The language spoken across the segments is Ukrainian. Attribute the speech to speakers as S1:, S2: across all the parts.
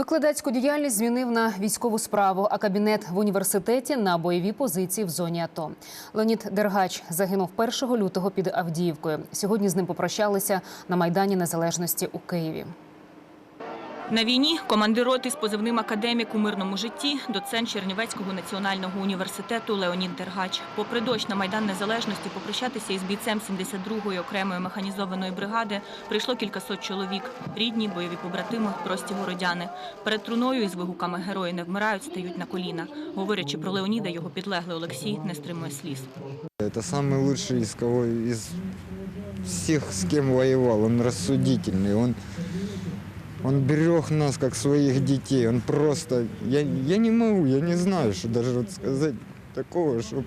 S1: Викладацьку діяльність змінив на військову справу, а кабінет в університеті на бойові позиції в зоні АТО. Леонід Дергач загинув 1 лютого під Авдіївкою. Сьогодні з ним попрощалися на майдані Незалежності у Києві.
S2: На війні командир роти з позивним академік у мирному житті, доцент Чернівецького національного університету Леонід Дергач. Попри дощ на Майдан Незалежності попрощатися із бійцем 72-ї окремої механізованої бригади прийшло кількасот чоловік. Рідні, бойові побратими, прості городяни. Перед труною із вигуками «Герої не вмирають» стають на коліна. Говорячи про Леоніда, його підлеглий Олексій не стримує сліз.
S3: Это самый лучший из кого из всех, с кем воевал. Он рассудительный, он, он берег нас как своих детей. Он просто, я, я не могу, я не знаю, что даже вот сказать такого, что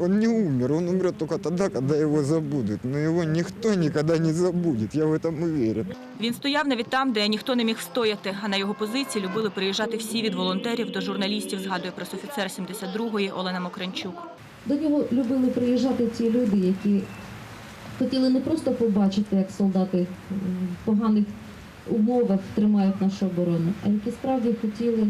S3: он не умер, он умрет только тогда, когда его забудут. Но его никто никогда не забудет, я в этом уверен.
S2: Він стояв навіть там, де ніхто не міг стояти. А на його позиції любили приїжджати всі від волонтерів до журналістів, згадує пресофіцер 72-ї Олена Мокренчук.
S4: До нього любили приїжджати ті люди, які хотіли не просто побачити, як солдати в поганих умовах тримають нашу оборону, а які справді хотіли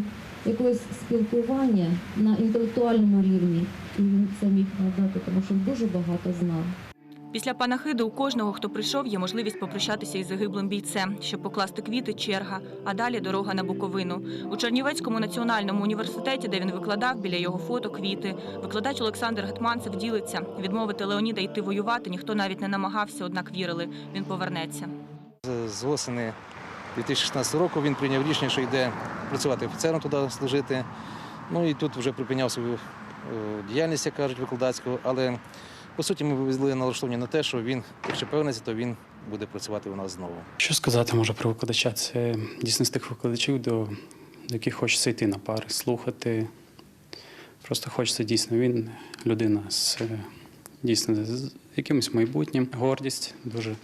S4: якогось спілкування на інтелектуальному рівні. І він міг надати, тому що дуже багато знав.
S2: Після панахиди у кожного, хто прийшов, є можливість попрощатися із загиблим бійцем, щоб покласти квіти, черга, а далі дорога на Буковину. У Чернівецькому національному університеті, де він викладав, біля його фото квіти. Викладач Олександр Гетманцев ділиться. Відмовити Леоніда йти воювати ніхто навіть не намагався, однак вірили. Він повернеться.
S5: З- З осени 2016 року він прийняв рішення, що йде працювати офіцером туди служити. Ну і тут вже припиняв свою е, діяльність, як кажуть, викладацьку. Але по суті ми вивезли налаштовані на те, що він, якщо повернеться, то він буде працювати у нас знову.
S6: Що сказати може про викладача? Це дійсно з тих викладачів, до, яких хочеться йти на пари, слухати. Просто хочеться дійсно. Він людина з дійсно з якимось майбутнім, гордість. Дуже,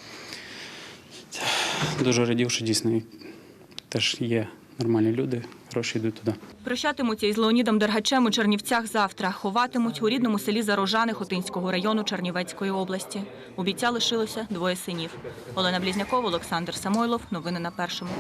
S6: дуже радів, що дійсно теж є нормальні люди, гроші йдуть туди.
S2: Прощатимуться із Леонідом Дергачем у Чернівцях завтра. Ховатимуть у рідному селі Зарожани Хотинського району Чернівецької області. У бійця лишилося двоє синів. Олена Блізнякова, Олександр Самойлов. Новини на першому.